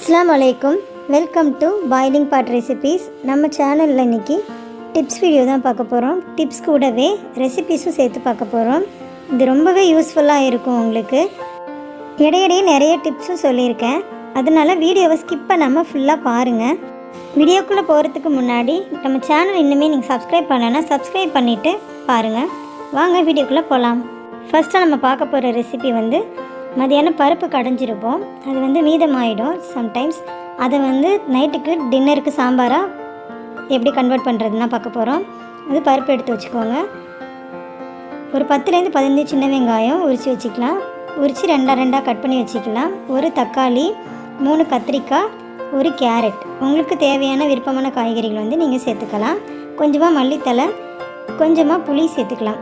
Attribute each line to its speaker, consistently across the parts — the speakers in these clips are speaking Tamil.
Speaker 1: அஸ்லாம் வலைக்கும் welcome to boiling pot recipes நம்ம சேனலில் இன்றைக்கி டிப்ஸ் வீடியோ தான் பார்க்க போகிறோம் டிப்ஸ் கூடவே ரெசிபீஸும் சேர்த்து பார்க்க போகிறோம் இது ரொம்பவே யூஸ்ஃபுல்லாக இருக்கும் உங்களுக்கு. இடையிடையே நிறைய டிப்ஸும் சொல்லியிருக்கேன். அதனால வீடியோவை ஸ்கிப் பண்ணாமல் ஃபுல்லாக பாருங்கள் வீடியோக்குள்ளே போகிறதுக்கு முன்னாடி நம்ம சேனல் இன்னுமே நீங்கள் சப்ஸ்கிரைப் பண்ணலைன்னா சப்ஸ்கிரைப் பண்ணிவிட்டு பாருங்கள் வாங்க வீடியோக்குள்ளே போகலாம் ஃபஸ்ட்டாக நம்ம பார்க்க போகிற ரெசிபி வந்து மதியானம் பருப்பு கடைஞ்சிருப்போம். அது வந்து மீதமாயிடும் சம்டைம்ஸ் அதை வந்து நைட்டுக்கு டின்னருக்கு சாம்பாராக எப்படி கன்வெர்ட் பண்ணுறதுன்னா பார்க்க போகிறோம் அது பருப்பு எடுத்து வச்சுக்கோங்க. ஒரு பத்துலேருந்து பதினஞ்சு சின்ன வெங்காயம் உரித்து வச்சுக்கலாம். உரித்து ரெண்டாக ரெண்டாக கட் பண்ணி வச்சுக்கலாம். ஒரு தக்காளி மூணு கத்திரிக்காய் ஒரு கேரட். உங்களுக்கு தேவையான விருப்பமான காய்கறிகள் வந்து நீங்கள் சேர்த்துக்கலாம். கொஞ்சமாக மல்லித்தலை கொஞ்சமாக புளி சேர்த்துக்கலாம்.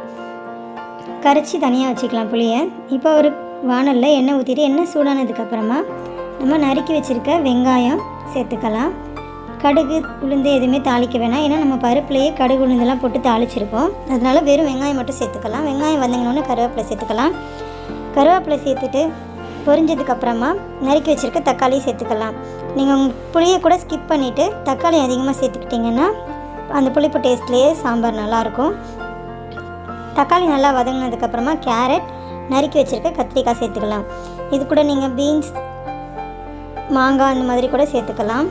Speaker 1: கரைச்சி தனியாக வச்சுக்கலாம் புளியை. இப்போ ஒரு வானலில் எண்ணெய் ஊற்றிட்டு எண்ணெய் சூடானதுக்கப்புறமா நம்ம நறுக்கி வச்சுருக்க வெங்காயம் சேர்த்துக்கலாம். கடுகு உளுந்து எதுவுமே தாளிக்க வேணாம். ஏன்னா நம்ம பருப்புலேயே கடுகு உளுந்தெல்லாம் போட்டு தாளிச்சிருப்போம். அதனால வெறும் வெங்காயம் மட்டும் சேர்த்துக்கலாம். வெங்காயம் வந்தீங்கன்னா கருவேப்பிலை சேர்த்துக்கலாம். கருவேப்பிலை சேர்த்துட்டு பொரிஞ்சதுக்கப்புறமா நறுக்கி வச்சுருக்க தக்காளி சேர்த்துக்கலாம். நீங்கள் உங்கள் புளியை கூட ஸ்கிப் பண்ணிவிட்டு தக்காளி அதிகமாக சேர்த்துக்கிட்டிங்கன்னா அந்த புளிப்பு டேஸ்ட்லேயே சாம்பார் நல்லாயிருக்கும் தக்காளி நல்லா வதங்கினதுக்கப்புறமா கேரட் நறுக்கி வச்சுருக்க கத்திரிக்காய் சேர்த்துக்கலாம். இது கூட நீங்கள் பீன்ஸ் மாங்காய் அந்த மாதிரி கூட சேர்த்துக்கலாம்.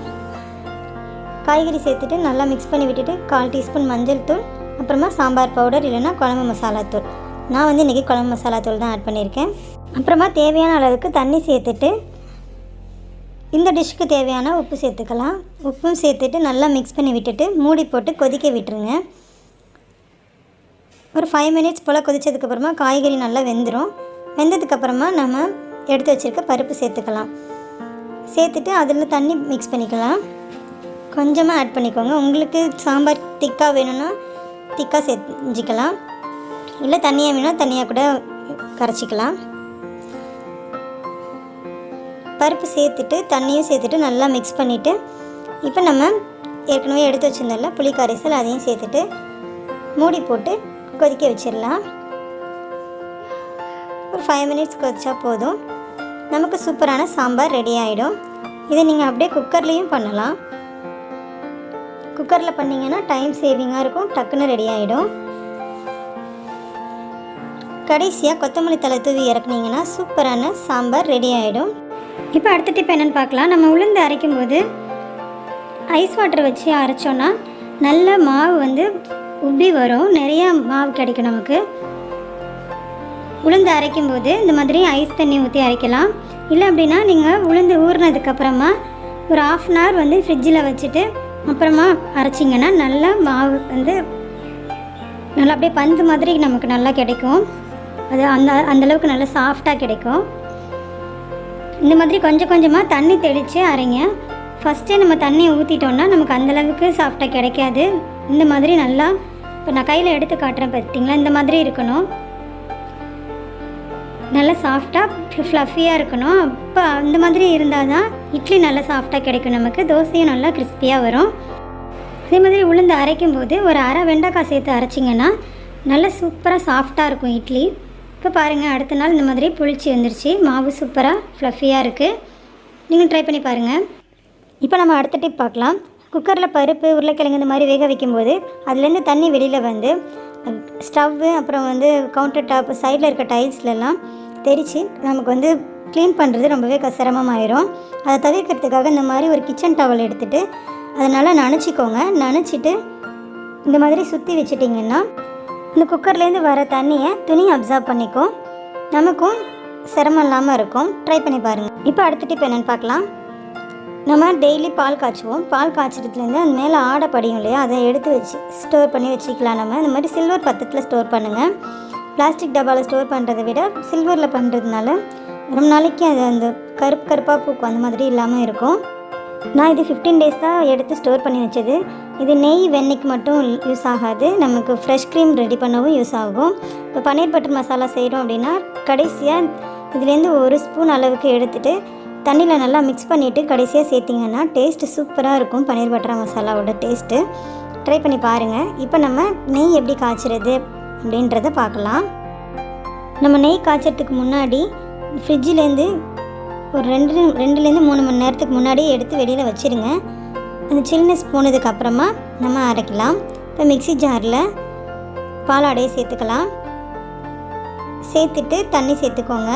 Speaker 1: காய்கறி சேர்த்துட்டு நல்லா மிக்ஸ் பண்ணி விட்டுட்டு கால் டீஸ்பூன் மஞ்சள் தூள் அப்புறமா சாம்பார் பவுடர் இல்லைன்னா குழம்பு மசாலா தூள். நான் வந்து இன்றைக்கி குழம்பு மசாலா தூள் தான் ஆட் பண்ணியிருக்கேன். அப்புறமா தேவையான அளவுக்கு தண்ணி சேர்த்துட்டு இந்த டிஷ்ஷுக்கு தேவையான உப்பு சேர்த்துக்கலாம். உப்பும் சேர்த்துட்டு நல்லா மிக்ஸ் பண்ணி விட்டுட்டு மூடி போட்டு கொதிக்க விட்டுருங்க. ஒரு ஃபைவ் மினிட்ஸ் போல் கொதிச்சதுக்கப்புறமா காய்கறி நல்லா வெந்துடும் வெந்ததுக்கப்புறமா நம்ம எடுத்து வச்சுருக்க பருப்பு சேர்த்துக்கலாம். சேர்த்துட்டு அதில் தண்ணி மிக்ஸ் பண்ணிக்கலாம். கொஞ்சமாக ஆட் பண்ணிக்கோங்க. உங்களுக்கு சாம்பார் திக்காக வேணும்னா திக்காக செஞ்சுக்கலாம். இல்லை தண்ணியாக வேணும்னா தண்ணியாக கூட கரைச்சிக்கலாம். பருப்பு சேர்த்துட்டு தண்ணியும் சேர்த்துட்டு நல்லா மிக்ஸ் பண்ணிவிட்டு இப்போ நம்ம ஏற்கனவே எடுத்து வச்சுருந்தோம்ல புளி கரைசல் அதையும் சேர்த்துட்டு மூடி போட்டு கொதிக்க வச்சிடலாம். ஒரு ஃபைவ் மினிட்ஸ் கொதிச்சா போதும். நமக்கு சூப்பரான சாம்பார் ரெடி ஆகிடும் இதை நீங்கள் அப்படியே குக்கர்லேயும் பண்ணலாம். குக்கரில் பண்ணிங்கன்னா டைம் சேவிங்காக இருக்கும் டக்குன்னு ரெடி ஆகிடும் கடைசியாக கொத்தமல்லி தலை தூவி இறக்குனீங்கன்னா சூப்பரான சாம்பார் ரெடி ஆகிடும் இப்போ அடுத்த டிப் என்னென்னு பார்க்கலாம். நம்ம உளுந்து அரைக்கும் போது ஐஸ் வாட்டர் வச்சு அரைச்சோன்னா நல்ல மாவு வந்து உப்பி வரும். நிறையா மாவு கிடைக்கும் நமக்கு. உளுந்து அரைக்கும் போது இந்த மாதிரி ஐஸ் தண்ணி ஊற்றி அரைக்கலாம். இல்லை அப்படின்னா நீங்கள் உளுந்து ஊறினதுக்கப்புறமா ஒரு ஆஃப் அன் ஹவர் வந்து ஃப்ரிட்ஜில் வச்சுட்டு அப்புறமா அரைச்சிங்கன்னா நல்லா மாவு வந்து நல்லா அப்படியே பந்து மாதிரி நமக்கு நல்லா கிடைக்கும். அது அந்த அந்தளவுக்கு நல்லா சாஃப்டாக கிடைக்கும். இந்த மாதிரி கொஞ்சம் கொஞ்சமாக தண்ணி தெளித்து அரைங்க. ஃபஸ்ட்டே நம்ம தண்ணி ஊற்றிட்டோன்னா நமக்கு அந்தளவுக்கு சாஃப்டாக கிடைக்காது. இந்த மாதிரி நல்லா இப்போ நான் கையில் எடுத்து காட்டுறேன் பார்த்தீங்களா இந்த மாதிரி இருக்கணும். நல்லா சாஃப்டாக ஃப்ளஃபியாக இருக்கணும். அப்போ அந்த மாதிரி இருந்தால் தான் இட்லி நல்லா சாஃப்டாக கிடைக்கும் நமக்கு. தோசையும் நல்லா கிறிஸ்பியாக வரும். அதே மாதிரி உளுந்து அரைக்கும் போது ஒரு அரை வெண்டைக்காய் சேர்த்து அரைச்சிங்கன்னா நல்லா சூப்பராக சாஃப்டாக இருக்கும் இட்லி. இப்போ பாருங்கள் அடுத்த நாள் இந்த மாதிரி புளிச்சு வந்துருச்சு. மாவு சூப்பராக ஃப்ளஃபியாக இருக்குது நீங்கள் ட்ரை பண்ணி பாருங்கள் இப்போ நம்ம அடுத்த டிப் பார்க்கலாம். குக்கரில் பருப்பு உருளைக்கிழங்கு இந்த மாதிரி வேக வைக்கும்போது அதுலேருந்து தண்ணி வெளியில் வந்து ஸ்டவ்வு அப்புறம் வந்து கவுண்டர் டாப் சைடில் இருக்க டைல்ஸ்லலாம் தெரித்து நமக்கு வந்து க்ளீன் பண்ணுறது ரொம்பவே க சிரமமாயிரும் அதை தவிர்க்கிறதுக்காக இந்த மாதிரி ஒரு கிச்சன் டவல் எடுத்துகிட்டு அதை நல்லா நனைச்சிக்கோங்க. நனைச்சிட்டு இந்த மாதிரி சுற்றி வச்சிட்டிங்கன்னா இந்த குக்கர்லேருந்து வர தண்ணியை துணி அப்சர்வ் பண்ணிக்கும். நமக்கும் சிரமம் இல்லாமல் இருக்கும். ட்ரை பண்ணி பாருங்கள் இப்போ அடுத்த டிப் என்னென்னு பார்க்கலாம். நம்ம டெய்லி பால் காய்ச்சுவோம். பால் காய்ச்சறதுலேருந்து அந்த மேலே ஆடை படியும் இல்லையா? அதை எடுத்து வச்சு ஸ்டோர் பண்ணி வச்சுக்கலாம் நம்ம. இந்த மாதிரி சில்வர் பத்தத்தில் ஸ்டோர் பண்ணுங்கள் பிளாஸ்டிக் டப்பாவில் ஸ்டோர் பண்ணுறதை விட சில்வரில் பண்ணுறதுனால ரொம்ப நாளைக்கு அது அந்த கருப்பு கருப்பாக பூக்கும். அந்த மாதிரி இல்லாமல் இருக்கும். நான் இது ஃபிஃப்டீன் டேஸ் தான் எடுத்து ஸ்டோர் பண்ணி வச்சது. இது நெய் வெண்ணெய்க்கு மட்டும் யூஸ் ஆகாது. நமக்கு ஃப்ரெஷ் க்ரீம் ரெடி பண்ணவும் யூஸ் ஆகும். இப்போ பன்னீர் பட்டர் மசாலா செய்கிறோம் அப்படின்னா கடைசியாக இதுலேருந்து ஒரு ஸ்பூன் அளவுக்கு எடுத்துகிட்டு தண்ணியில் நல்லா மிக்ஸ் பண்ணிவிட்டு கடைசியாக சேர்த்திங்கன்னா டேஸ்ட்டு சூப்பராக இருக்கும். பன்னீர் பட்டர் மசாலாவோட டேஸ்ட்டு ட்ரை பண்ணி பாருங்கள் இப்போ நம்ம நெய் எப்படி காய்ச்சிறது அப்படின்றத பார்க்கலாம். நம்ம நெய் காய்ச்சறதுக்கு முன்னாடி ஃப்ரிட்ஜிலேருந்து ஒரு ரெண்டு ரெண்டுலேருந்து மூணு மணி நேரத்துக்கு முன்னாடியே எடுத்து வெளியில் வச்சுருங்க. அந்த சில்னஸ் போனதுக்கப்புறமா நம்ம அரைக்கலாம். இப்போ மிக்ஸி ஜாரில் பாலாடையை சேர்த்துக்கலாம். சேர்த்துட்டு தண்ணி சேர்த்துக்கோங்க.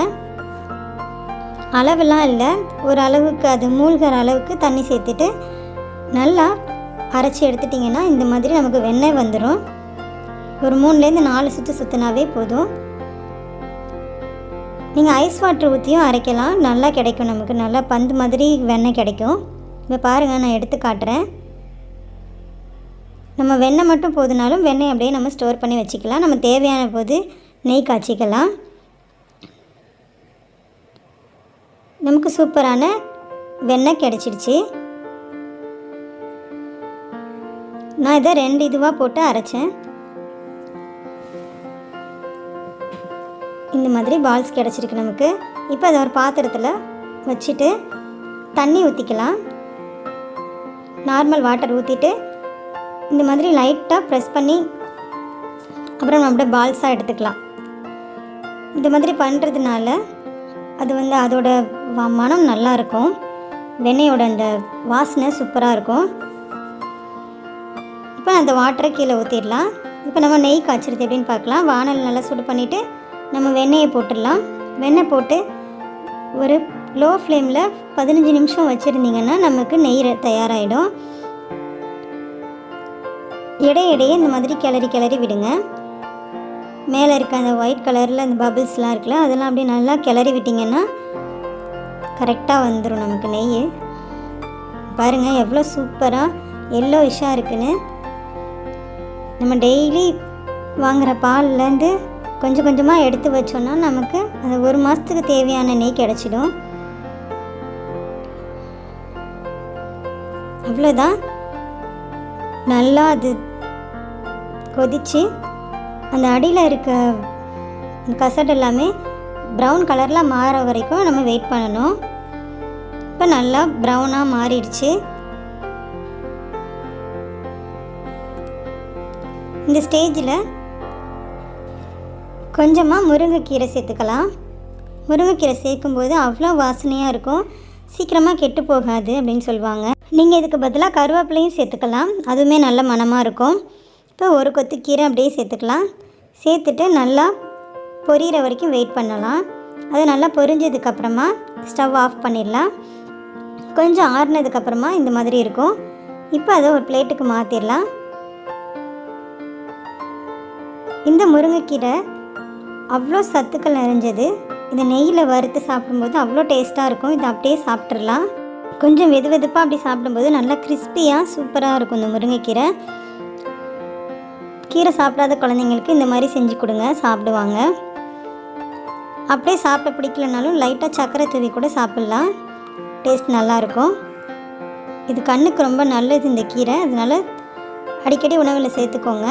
Speaker 1: அளவெல்லாம் இல்லை. ஒரு அளவுக்கு அது மூழ்கிற அளவுக்கு தண்ணி சேர்த்துட்டு நல்லா அரைச்சி எடுத்துட்டிங்கன்னா இந்த மாதிரி நமக்கு வெண்ணெய் வந்துடும் ஒரு மூணுலேருந்து நாலு சுற்று சுற்றினாவே போதும். நீங்கள் ஐஸ் வாட்டர் ஊற்றியும் அரைக்கலாம். நல்லா கிடைக்கும் நமக்கு. நல்லா பந்து மாதிரி வெண்ணெய் கிடைக்கும். இப்போ பாருங்கள் நான் எடுத்து காட்டுறேன். நம்ம வெண்ணெய் மட்டும் போதுனாலும் வெண்ணெய் அப்படியே நம்ம ஸ்டோர் பண்ணி வச்சுக்கலாம். நம்ம தேவையான போது நெய் காய்ச்சிக்கலாம். நமக்கு சூப்பரான வெண்ணெய் கிடச்சிடுச்சு. நான் இதை ரெண்டு இதுவாக போட்டு அரைச்சேன். இந்த மாதிரி பால்ஸ் கிடச்சிருக்கு நமக்கு. இப்போ அதை ஒரு பாத்திரத்தில் வச்சுட்டு தண்ணி ஊற்றிக்கலாம். நார்மல் வாட்டர் ஊற்றிட்டு இந்த மாதிரி லைட்டாக ப்ரெஸ் பண்ணி அப்புறம் நம்ம அப்படியே பால்ஸாக எடுத்துக்கலாம். இந்த மாதிரி பண்ணுறதுனால அது வந்து அதோட மனம் நல்லா இருக்கும் வெண்ணெயோட அந்த வாசனை சூப்பராக இருக்கும் இப்போ அந்த வாட்டரை கீழே ஊற்றிடலாம் இப்போ நம்ம நெய் காய்ச்சிருது எப்படின்னு பார்க்கலாம். வானல் நல்லா சுடு பண்ணிவிட்டு நம்ம வெண்ணெயை போட்டுடலாம். வெண்ணெய் போட்டு ஒரு லோ ஃப்ளேமில் பதினஞ்சு நிமிஷம் வச்சுருந்தீங்கன்னா நமக்கு நெய் தயாராகிடும் இடையிடையே இந்த மாதிரி கிளறி கிளறி விடுங்க. மேலே இருக்க அந்த ஒயிட் கலரில் அந்த பபிள்ஸ்லாம் இருக்குல்ல அதெல்லாம் அப்படியே நல்லா கிளறி விட்டிங்கன்னா கரெக்டாக வந்துடும் நமக்கு நெய். பாருங்கள் எவ்வளோ சூப்பராக எல்லோ விஷாக இருக்குன்னு. நம்ம டெய்லி வாங்குகிற பால்லேருந்து கொஞ்சம் கொஞ்சமாக எடுத்து வச்சோன்னா நமக்கு அந்த ஒரு மாதத்துக்கு தேவையான நெய் கிடச்சிடும். அவ்வளோதான் நல்லா அது கொதிச்சு அந்த அடியில் இருக்க அந்த கசடு எல்லாமே ப்ரௌன் கலரில் மாற வரைக்கும் நம்ம வெயிட் பண்ணணும். இப்போ நல்லா ப்ரௌனாக மாறிடுச்சு. இந்த ஸ்டேஜில் கொஞ்சமாக முருங்கைக்கீரை சேர்த்துக்கலாம். முருங்கைக்கீரை சேர்க்கும்போது அவ்வளோ வாசனையாக இருக்கும். சீக்கிரமாக கெட்டு போகாது அப்படின்னு சொல்லுவாங்க. நீங்கள் இதுக்கு பதிலாக கருவேப்பிலையும் சேர்த்துக்கலாம். அதுவுமே நல்ல மணமாக இருக்கும். இப்போ ஒரு கொத்து கீரை அப்படியே சேர்த்துக்கலாம். சேர்த்துட்டு நல்லா பொரியிற வரைக்கும் வெயிட் பண்ணலாம். அது நல்லா பொரிஞ்சதுக்கப்புறமா ஸ்டவ் ஆஃப் பண்ணிடலாம். கொஞ்சம் ஆறுனதுக்கப்புறமா இந்த மாதிரி இருக்கும். இப்போ அதை ஒரு பிளேட்டுக்கு மாற்றிடலாம் இந்த முருங்கைக்கீரை அவ்வளோ சத்துக்கள் நிறைஞ்சது. இதை நெய்யில் வறுத்து சாப்பிடும்போது அவ்வளோ டேஸ்ட்டாக இருக்கும். இதை அப்படியே சாப்பிட்றலாம் கொஞ்சம் வெது வெதுப்பாக அப்படி சாப்பிடும்போது நல்லா கிறிஸ்பியாக சூப்பராக இருக்கும் இந்த முருங்கைக்கீரை. கீரை சாப்பிடாத குழந்தைங்களுக்கு இந்த மாதிரி செஞ்சு கொடுங்க சாப்பிடுவாங்க. அப்படியே சாப்பிட பிடிக்கலனாலும் லைட்டாக சக்கரை தூவி கூட சாப்பிட்லாம். டேஸ்ட் நல்லாயிருக்கும். இது கண்ணுக்கு ரொம்ப நல்லது இந்த கீரை. அதனால் அடிக்கடி உணவில் சேர்த்துக்கோங்க.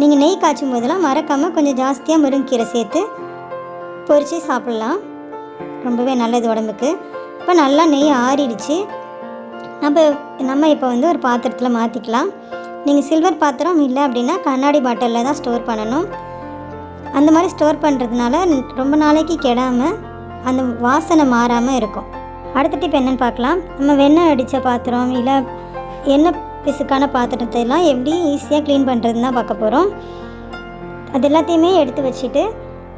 Speaker 1: நீங்கள் நெய் காய்ச்சும் போதெல்லாம் மறக்காமல் கொஞ்சம் ஜாஸ்தியாக முருங்கீரை சேர்த்து பொரித்து சாப்பிட்லாம். ரொம்பவே நல்லது உடம்புக்கு. இப்போ நல்லா நெய் ஆறிடுச்சு. நம்ம நம்ம இப்போ வந்து ஒரு பாத்திரத்தில் மாற்றிக்கலாம் நீங்கள் சில்வர் பாத்திரம் இல்லை அப்படின்னா கண்ணாடி பாட்டிலில் தான் ஸ்டோர் பண்ணணும். அந்த மாதிரி ஸ்டோர் பண்ணுறதுனால ரொம்ப நாளைக்கு கெடாமல் அந்த வாசனை மாறாமல் இருக்கும். அடுத்த டிப் என்னென்னு பார்க்கலாம். நம்ம வெண்ணெய் அடித்த பாத்திரம் இல்லை எண்ணெய் பிசுக்கான பாத்திரத்தை எல்லாம் எப்படி ஈஸியாக க்ளீன் பண்ணுறதுன்னு தான் பார்க்க போகிறோம் அது எல்லாத்தையுமே எடுத்து வச்சுட்டு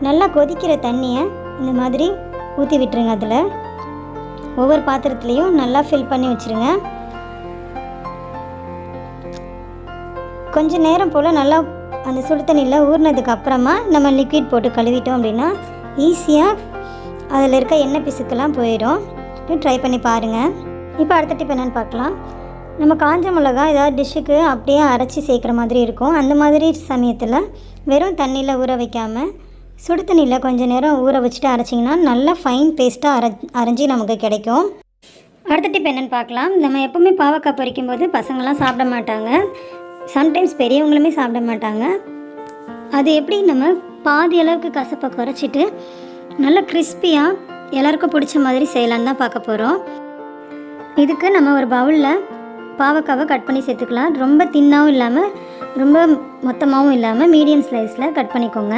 Speaker 1: நல்லா கொதிக்கிற தண்ணியை இந்த மாதிரி ஊற்றி விட்டுருங்க அதில். ஒவ்வொரு பாத்திரத்துலேயும் நல்லா ஃபில் பண்ணி வச்சுருங்க. கொஞ்சம் நேரம் போல் நல்லா அந்த சுடு தண்ணியில் ஊறினதுக்கு அப்புறமா நம்ம லிக்விட் போட்டு கழுவிட்டோம் அப்படின்னா ஈஸியாக அதில் இருக்க எண்ணெய் பிசுக்கெல்லாம் போயிடும். ட்ரை பண்ணி பாருங்கள் இப்போ அடுத்த டிப் என்னென்னு பார்க்கலாம். நம்ம காஞ்ச மிளகா ஏதாவது டிஷ்ஷுக்கு அப்படியே அரைச்சி சேர்க்குற மாதிரி இருக்கும். அந்த மாதிரி சமயத்தில் வெறும் தண்ணியில் ஊற வைக்காமல் சுடு தண்ணியில் கொஞ்சம் நேரம் ஊற வச்சுட்டு அரைச்சிங்கன்னா நல்லா ஃபைன் பேஸ்ட்டாக அரை அரைஞ்சி நமக்கு கிடைக்கும். அடுத்த டிப் என்னென்னு பார்க்கலாம். நம்ம எப்போவுமே பாவக்காய் பொரிக்கும் போது பசங்களாம் சாப்பிட மாட்டாங்க. சம்டைம்ஸ் பெரியவங்களுமே சாப்பிட மாட்டாங்க. அது எப்படி நம்ம பாதி அளவுக்கு கசப்பை குறைச்சிட்டு நல்லா கிறிஸ்பியாக எல்லாருக்கும் பிடிச்ச மாதிரி செய்யலான்னு தான் பார்க்க போகிறோம் இதுக்கு நம்ம ஒரு பவுலில் பாவக்காவை கட் பண்ணி சேர்த்துக்கலாம். ரொம்ப தின்னாகவும் இல்லாமல் ரொம்ப மொத்தமாகவும் இல்லாமல் மீடியம் ஸ்லைஸில் கட் பண்ணிக்கோங்க.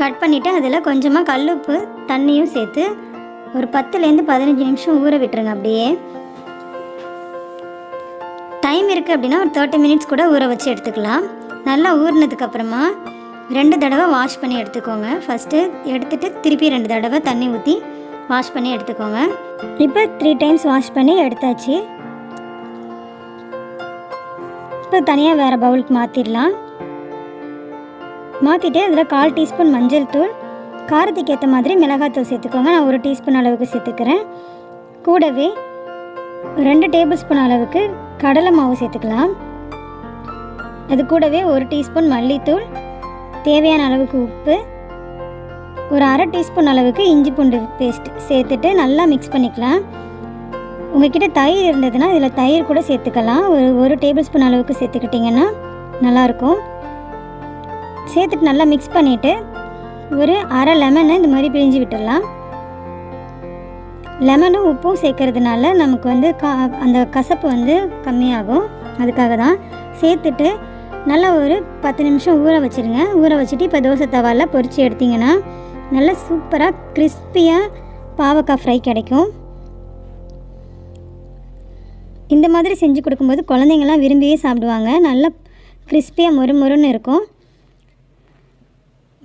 Speaker 1: கட் பண்ணிவிட்டு அதில் கொஞ்சமாக கல்லுப்பு தண்ணியும் சேர்த்து ஒரு பத்துலேருந்து பதினஞ்சு நிமிஷம் ஊற விட்டுருங்க அப்படியே. டைம் இருக்குது அப்படின்னா ஒரு தேர்ட்டி மினிட்ஸ் கூட ஊற வச்சு எடுத்துக்கலாம். நல்லா ஊறினதுக்கப்புறமா ரெண்டு தடவை வாஷ் பண்ணி எடுத்துக்கோங்க. ஃபஸ்ட்டு எடுத்துட்டு திருப்பி ரெண்டு தடவை தண்ணி ஊற்றி வாஷ் பண்ணி எடுத்துக்கோங்க. இப்போ த்ரீ டைம்ஸ் வாஷ் பண்ணி எடுத்தாச்சு. இப்போ தனியாக வேறு பவுலுக்கு மாற்றிடலாம் மாற்றிட்டு அதில் கால் டீஸ்பூன் மஞ்சள் தூள் காரத்துக்கு ஏற்ற மாதிரி மிளகாத்தூள் சேர்த்துக்கோங்க. நான் ஒரு டீஸ்பூன் அளவுக்கு சேர்த்துக்கிறேன். கூடவே ரெண்டு டேபிள் ஸ்பூன் அளவுக்கு கடலை மாவு சேர்த்துக்கலாம். அது கூடவே ஒரு டீஸ்பூன் மல்லித்தூள் தேவையான அளவுக்கு உப்பு ஒரு அரை டீஸ்பூன் அளவுக்கு இஞ்சி பூண்டு பேஸ்ட் சேர்த்துட்டு நல்லா மிக்ஸ் பண்ணிக்கலாம். உங்ககிட்ட தயிர் இருந்ததுன்னா இதில் தயிர் கூட சேர்த்துக்கலாம். ஒரு ஒரு டேபிள் ஸ்பூன் அளவுக்கு சேர்த்துக்கிட்டிங்கன்னா நல்லாயிருக்கும். சேர்த்துட்டு நல்லா மிக்ஸ் பண்ணிவிட்டு ஒரு அரை லெமனை இந்த மாதிரி பிழிஞ்சு விட்டுடலாம். லெமனும் உப்பும் சேர்க்கறதுனால நமக்கு வந்து கா அந்த கசப்பு வந்து கம்மியாகும். அதுக்காக தான் சேர்த்துட்டு நல்லா ஒரு பத்து நிமிஷம் ஊற வச்சுருங்க. ஊற வச்சுட்டு இப்போ தோசை தவாலில் பொரித்து எடுத்திங்கன்னா நல்லா சூப்பராக கிறிஸ்பியாக பாவக்காய் ஃப்ரை கிடைக்கும். இந்த மாதிரி செஞ்சு கொடுக்கும்போது குழந்தைங்கள்லாம் விரும்பியே சாப்பிடுவாங்க. நல்லா கிறிஸ்பியாக மொறு மொறுன்னு இருக்கும்.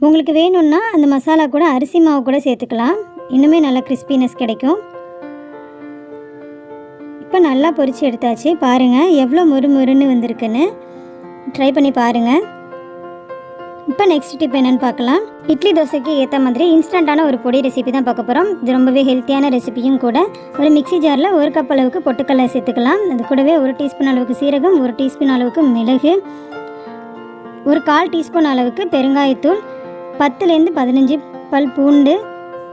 Speaker 1: உங்களுக்கு வேணும்னா அந்த மசாலா கூட அரிசி மாவு கூட சேர்த்துக்கலாம். இன்னுமே நல்லா கிறிஸ்பினஸ் கிடைக்கும். இப்போ நல்லா பொரிச்சு எடுத்தாச்சு. பாருங்கள் எவ்வளோ மொறு மொறுன்னு வந்திருக்குன்னு. ட்ரை பண்ணி பாருங்கள் இப்போ நெக்ஸ்ட் டிப் என்னென்னு பார்க்கலாம். இட்லி தோசைக்கு ஏற்ற மாதிரி இன்ஸ்டண்ட்டான ஒரு பொடி ரெசிபி தான் பார்க்க போகிறோம் இது ரொம்பவே ஹெல்த்தியான ரெசிபியும் கூட. ஒரு மிக்ஸி ஜாரில் ஒரு கப் அளவுக்கு பொட்டுக்கடலை சேர்த்துக்கலாம். அது கூடவே ஒரு டீஸ்பூன் அளவுக்கு சீரகம் ஒரு டீஸ்பூன் அளவுக்கு மிளகு ஒரு கால் டீஸ்பூன் அளவுக்கு பெருங்காயத்தூள் பத்துலேருந்து பதினஞ்சு பல் பூண்டு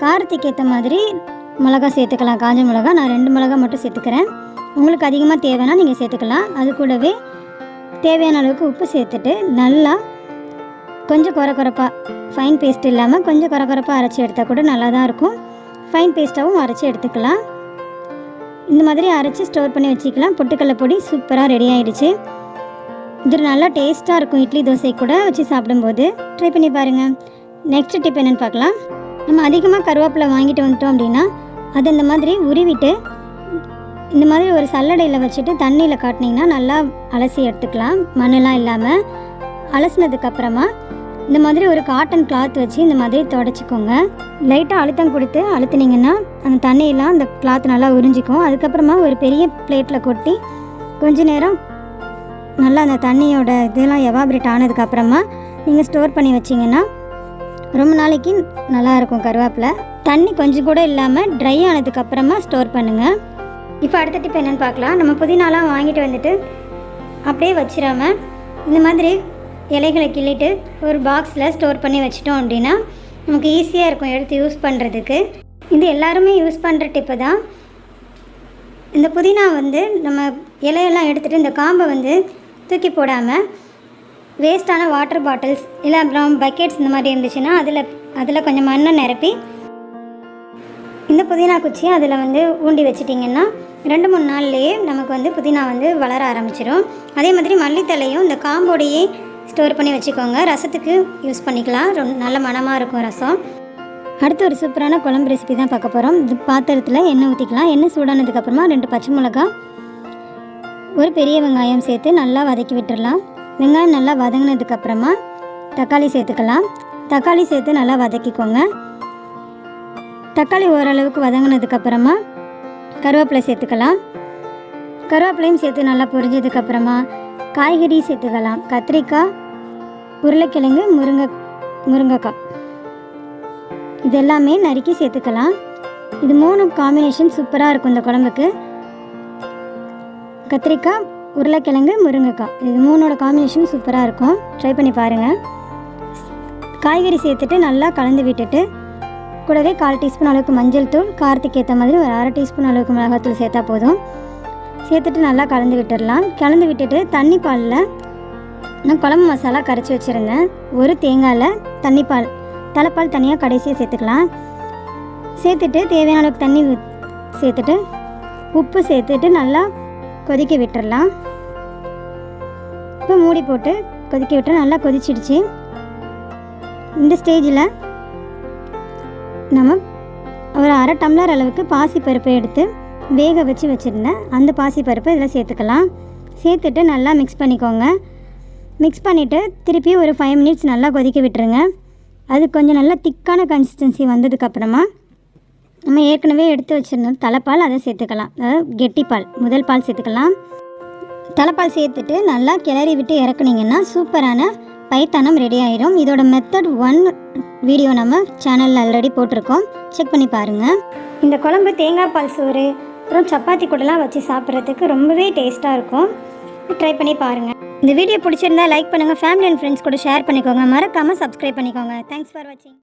Speaker 1: காரத்துக்கு ஏற்ற மாதிரி மிளகா சேர்த்துக்கலாம். காஞ்ச மிளகா நான் ரெண்டு மிளகா மட்டும் சேர்த்துக்கிறேன். உங்களுக்கு அதிகமாக தேவைன்னா நீங்கள் சேர்த்துக்கலாம். அது கூடவே தேவையான அளவுக்கு உப்பு சேர்த்துட்டு நல்லா கொஞ்சம் குறை குறைப்பா ஃபைன் பேஸ்ட் இல்லாமல் கொஞ்சம் குறை குறைப்பாக அரைச்சி எடுத்தால் கூட நல்லா தான் இருக்கும் ஃபைன் பேஸ்ட்டாகவும் அரைச்சி எடுத்துக்கலாம். இந்த மாதிரி அரைச்சி ஸ்டோர் பண்ணி வச்சுக்கலாம். பொட்டுக்கடலை பொடி சூப்பராக ரெடி ஆகிடுச்சு இது நல்லா டேஸ்ட்டாக இருக்கும். இட்லி தோசை கூட வச்சு சாப்பிடும்போது. ட்ரை பண்ணி பாருங்கள் நெக்ஸ்ட் டிப் என்னென்னு பார்க்கலாம். நம்ம அதிகமாக கருவேப்பிலை வாங்கிட்டு வந்துட்டோம் அப்படின்னா அது இந்த மாதிரி உருவிட்டு இந்த மாதிரி ஒரு சல்லடையில் வச்சுட்டு தண்ணியில் காட்டினீங்கன்னா நல்லா அலசி எடுத்துக்கலாம். மண்ணெல்லாம் இல்லாமல் அலசினதுக்கப்புறமா இந்த மாதிரி ஒரு காட்டன் கிளாத் வச்சு இந்த மாதிரி தொடச்சிக்கோங்க. லைட்டாக அழுத்தம் கொடுத்து அழுத்துனீங்கன்னா அந்த தண்ணியெல்லாம் அந்த கிளாத் நல்லா உறிஞ்சிக்கும். அதுக்கப்புறமா ஒரு பெரிய பிளேட்டில் கொட்டி கொஞ்ச நேரம் நல்லா அந்த தண்ணியோட இதெல்லாம் எவாபரேட் ஆனதுக்கப்புறமா நீங்கள் ஸ்டோர் பண்ணி வச்சிங்கன்னா ரொம்ப நாளைக்கு நல்லா இருக்கும் கருவேப்பிலை. தண்ணி கொஞ்சம் கூட இல்லாமல் ட்ரை ஆனதுக்கப்புறமா ஸ்டோர் பண்ணுங்கள் இப்போ அடுத்த டிப் என்னென்னு பார்க்கலாம். நம்ம புதினாலாம் வாங்கிட்டு வந்துட்டு அப்படியே வச்சிடாம இந்த மாதிரி இலைகளை கிள்ளிட்டு ஒரு பாக்ஸில் ஸ்டோர் பண்ணி வச்சிட்டோம் அப்படின்னா நமக்கு ஈஸியாக இருக்கும் எடுத்து யூஸ் பண்ணுறதுக்கு இது எல்லாருமே யூஸ் பண்ணுற டிப்பு தான். இந்த புதினா வந்து நம்ம இலையெல்லாம் எடுத்துகிட்டு இந்த காம்பை வந்து தூக்கி போடாமல் வேஸ்ட்டான வாட்டர் பாட்டில்ஸ் இல்லை அப்புறம் பக்கெட்ஸ் இந்த மாதிரி இருந்துச்சுன்னா அதில் அதில் கொஞ்சம் மண்ணை நிரப்பி இந்த புதினா குச்சியை அதில் வந்து ஊண்டி வச்சிட்டிங்கன்னா ரெண்டு மூணு நாள்லேயே நமக்கு வந்து புதினா வந்து வளர ஆரம்பிச்சிடும் அதே மாதிரி மல்லித்தலையும் இந்த காம்போடையே ஸ்டோர் பண்ணி வச்சுக்கோங்க. ரசத்துக்கு யூஸ் பண்ணிக்கலாம். ரொம்ப நல்ல மணமாக இருக்கும் ரசம். அடுத்து ஒரு சூப்பரான குழம்பு ரெசிபி தான் பார்க்க போகிறோம் இது பாத்திரத்தில் எண்ணெய் ஊற்றிக்கலாம் எண்ணெய் சூடானதுக்கப்புறமா ரெண்டு பச்சை மிளகா ஒரு பெரிய வெங்காயம் சேர்த்து நல்லா வதக்கி விட்டுடலாம் வெங்காயம் நல்லா வதங்கினதுக்கப்புறமா தக்காளி சேர்த்துக்கலாம். தக்காளி சேர்த்து நல்லா வதக்கிக்கோங்க. தக்காளி ஓரளவுக்கு வதங்கினதுக்கப்புறமா கருவேப்பிலை சேர்த்துக்கலாம். கருவேப்பிலையும் சேர்த்து நல்லா பொரிஞ்சதுக்கப்புறமா காய்கறி சேர்த்துக்கலாம். கத்திரிக்காய் உருளைக்கிழங்கு முருங்கை முருங்கைக்காய். இது எல்லாமே நறுக்கி சேர்த்துக்கலாம். இது மூணு காம்பினேஷன் சூப்பராக இருக்கும் இந்த குழம்புக்கு. கத்திரிக்காய் உருளைக்கிழங்கு முருங்கைக்காய். இது மூணோட காம்பினேஷன் சூப்பராக இருக்கும். ட்ரை பண்ணி பாருங்கள் காய்கறி சேர்த்துட்டு நல்லா கலந்து விட்டுட்டு கூடவே கால் டீஸ்பூன் அளவுக்கு மஞ்சள் தூள் காரத்துக்கு ஏற்ற மாதிரி ஒரு அரை டீஸ்பூன் அளவுக்கு மிளகாத்தூள் சேர்த்தா போதும். சேர்த்துட்டு நல்லா கலந்து விட்டுடலாம். கலந்து விட்டுட்டு தண்ணி பாலில் நான் குழம்பு மசாலா கரைச்சி வச்சுருந்தேன். ஒரு தேங்காயில் தண்ணிப்பால் தலைப்பால் தனியாக கடைசியாக சேர்த்துக்கலாம். சேர்த்துட்டு தேவையான அளவுக்கு தண்ணி சேர்த்துட்டு உப்பு சேர்த்துட்டு நல்லா கொதிக்க விட்டுடலாம். இப்போ மூடி போட்டு கொதிக்க விட்டு நல்லா கொதிச்சிடுச்சு. இந்த ஸ்டேஜில் நம்ம ஒரு அரை டம்ளர் அளவுக்கு பாசிப்பருப்பை எடுத்து வேக வச்சு வச்சுருந்தேன். அந்த பாசிப்பருப்பை இதில் சேர்த்துக்கலாம். சேர்த்துட்டு நல்லா மிக்ஸ் பண்ணிக்கோங்க. மிக்ஸ் பண்ணிவிட்டு திருப்பி ஒரு ஃபைவ் மினிட்ஸ் நல்லா கொதிக்க விட்டுருங்க. அது கொஞ்சம் நல்லா திக்கான கன்சிஸ்டன்சி வந்ததுக்கப்புறமா நம்ம ஏற்கனவே எடுத்து வச்சுருந்தோம் தலைப்பால் அதை சேர்த்துக்கலாம். அதாவது கெட்டிப்பால் முதல் பால் சேர்த்துக்கலாம். தலைப்பால் சேர்த்துட்டு நல்லா கிளறி விட்டு இறக்குனீங்கன்னா சூப்பரான பைத்தானம் ரெடி ஆயிரும். இதோட மெத்தட் ஒன் வீடியோ நம்ம சேனலில் ஆல்ரெடி போட்டிருக்கோம். செக் பண்ணி பாருங்கள் இந்த குழம்பு தேங்காய் பால் சோறு அப்புறம் சப்பாத்தி கூடலாம் வச்சு சாப்பிட்றதுக்கு ரொம்பவே டேஸ்ட்டாக இருக்கும். ட்ரை பண்ணி பாருங்கள் இந்த வீடியோ பிடிச்சிருந்தா லைக் பண்ணுங்கள் ஃபேமிலி அண்ட் ஃப்ரெண்ட்ஸ் கூட ஷேர் பண்ணிக்கோங்க. மறக்காமல் சப்ஸ்கிரைப் பண்ணிக்கோங்க. தேங்க்ஸ் ஃபார் வாட்சிங்